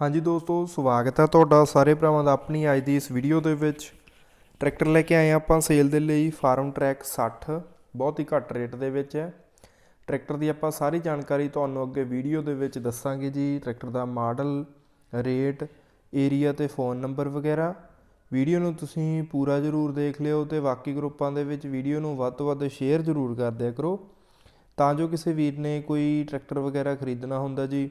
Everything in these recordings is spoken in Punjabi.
ਹਾਂਜੀ ਦੋਸਤੋ, ਸਵਾਗਤ ਹੈ ਤੁਹਾਡਾ ਸਾਰੇ ਭਰਾਵਾਂ ਦਾ ਆਪਣੀ ਅੱਜ ਦੀ ਇਸ ਵੀਡੀਓ ਦੇ ਵਿੱਚ। ਟਰੈਕਟਰ ਲੈ ਕੇ ਆਏ ਹਾਂ ਆਪਾਂ ਸੇਲ ਦੇ ਲਈ ਫਾਰਮ ਟਰੈਕ 60 ਬਹੁਤ ਹੀ ਘੱਟ ਰੇਟ ਦੇ ਵਿੱਚ ਹੈ। ਟਰੈਕਟਰ ਦੀ ਆਪਾਂ ਸਾਰੀ ਜਾਣਕਾਰੀ ਤੁਹਾਨੂੰ ਅੱਗੇ ਵੀਡੀਓ ਦੇ ਵਿੱਚ ਦੱਸਾਂਗੇ ਜੀ, ਟਰੈਕਟਰ ਦਾ ਮਾਡਲ ਰੇਟ ਏਰੀਆ ਤੇ ਫੋਨ ਨੰਬਰ ਵਗੈਰਾ। ਵੀਡੀਓ ਨੂੰ ਤੁਸੀਂ ਪੂਰਾ ਜ਼ਰੂਰ ਦੇਖ ਲਿਓ ਤੇ ਬਾਕੀ ਗਰੁੱਪਾਂ ਦੇ ਵਿੱਚ ਵੀਡੀਓ ਨੂੰ ਵੱਧ ਤੋਂ ਵੱਧ ਸ਼ੇਅਰ ਜ਼ਰੂਰ ਕਰ ਦਿਆ ਕਰੋ। ਤਾਂ ਜੋ ਕਿਸੇ ਵੀਰ ਨੇ ਕੋਈ ਟਰੈਕਟਰ ਵਗੈਰਾ ਖਰੀਦਣਾ ਹੁੰਦਾ ਜੀ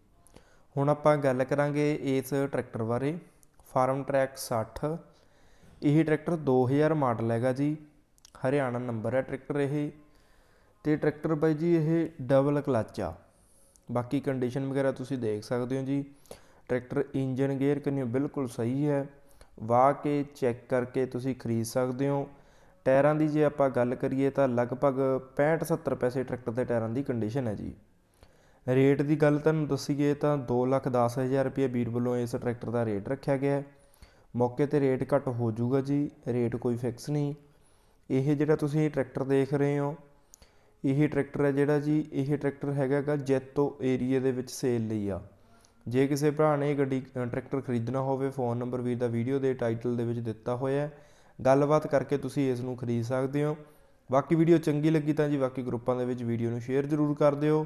ਹੁਣ ਆਪਾਂ ਗੱਲ ਕਰਾਂਗੇ ਇਸ ਟਰੈਕਟਰ ਬਾਰੇ, ਫਾਰਮ ਟਰੈਕ 60 ਇਹ ਟਰੈਕਟਰ 2000 ਮਾਡਲ ਹੈਗਾ ਜੀ, ਹਰਿਆਣਾ ਨੰਬਰ ਹੈ ਟਰੈਕਟਰ ਇਹ। ਤੇ ਟਰੈਕਟਰ ਬਾਈ ਜੀ ਇਹ ਡਬਲ ਕਲੱਚ ਆ। ਬਾਕੀ ਕੰਡੀਸ਼ਨ ਵਗੈਰਾ ਤੁਸੀਂ ਦੇਖ ਸਕਦੇ ਹੋ ਜੀ। ਟਰੈਕਟਰ ਇੰਜਨ ਗੇਅਰ ਕੰਨਿਓ ਬਿਲਕੁਲ ਸਹੀ ਹੈ। ਵਾਹ ਕੇ ਚੈੱਕ ਕਰਕੇ ਤੁਸੀਂ ਖਰੀਦ ਸਕਦੇ ਹੋ। ਟਾਇਰਾਂ ਦੀ ਜੇ ਆਪਾਂ ਗੱਲ ਕਰੀਏ ਤਾਂ ਲਗਭਗ 65-70 ਪੈਸੇ ਟਰੈਕਟਰ ਦੇ ਟਾਇਰਾਂ ਦੀ ਕੰਡੀਸ਼ਨ ਹੈ ਜੀ। ਰੇਟ ਦੀ ਗੱਲ ਤੁਹਾਨੂੰ ਦੱਸੀਏ ਤਾਂ 210000 ਰੁਪਏ ਵੀਰ ਵੱਲੋਂ ਇਸ ਟਰੈਕਟਰ ਦਾ ਰੇਟ ਰੱਖਿਆ ਗਿਆ ਹੈ। ਮੌਕੇ ਤੇ ਰੇਟ ਘੱਟ ਹੋ ਜਾਊਗਾ ਜੀ, ਰੇਟ ਕੋਈ ਫਿਕਸ ਨਹੀਂ। ਇਹ ਜਿਹੜਾ ਤੁਸੀਂ ਟਰੈਕਟਰ ਦੇਖ ਰਹੇ ਹੋ, ਇਹ ਟਰੈਕਟਰ ਹੈ ਜਿਹੜਾ ਜੀ, ਇਹ ਟਰੈਕਟਰ ਹੈਗਾਗਾ ਜੈਤੋ ਏਰੀਆ ਦੇ ਵਿੱਚ ਸੇਲ ਲਈ ਆ। ਜੇ ਕਿਸੇ ਭਰਾ ਨੇ ਗੱਡੀ ਟਰੈਕਟਰ ਖਰੀਦਣਾ ਹੋਵੇ, ਫੋਨ ਨੰਬਰ ਵੀਰ ਦਾ ਵੀਡੀਓ ਦੇ ਟਾਈਟਲ ਦੇ ਵਿੱਚ ਦਿੱਤਾ ਹੋਇਆ ਹੈ। ਗੱਲਬਾਤ ਕਰਕੇ ਤੁਸੀਂ ਇਸ ਨੂੰ ਖਰੀਦ ਸਕਦੇ ਹੋ। ਬਾਕੀ ਵੀਡੀਓ ਚੰਗੀ ਲੱਗੀ ਤਾਂ ਜੀ ਬਾਕੀ ਗਰੁੱਪਾਂ ਦੇ ਵਿੱਚ ਵੀਡੀਓ ਨੂੰ ਸ਼ੇਅਰ ਜ਼ਰੂਰ ਕਰ ਦਿਓ।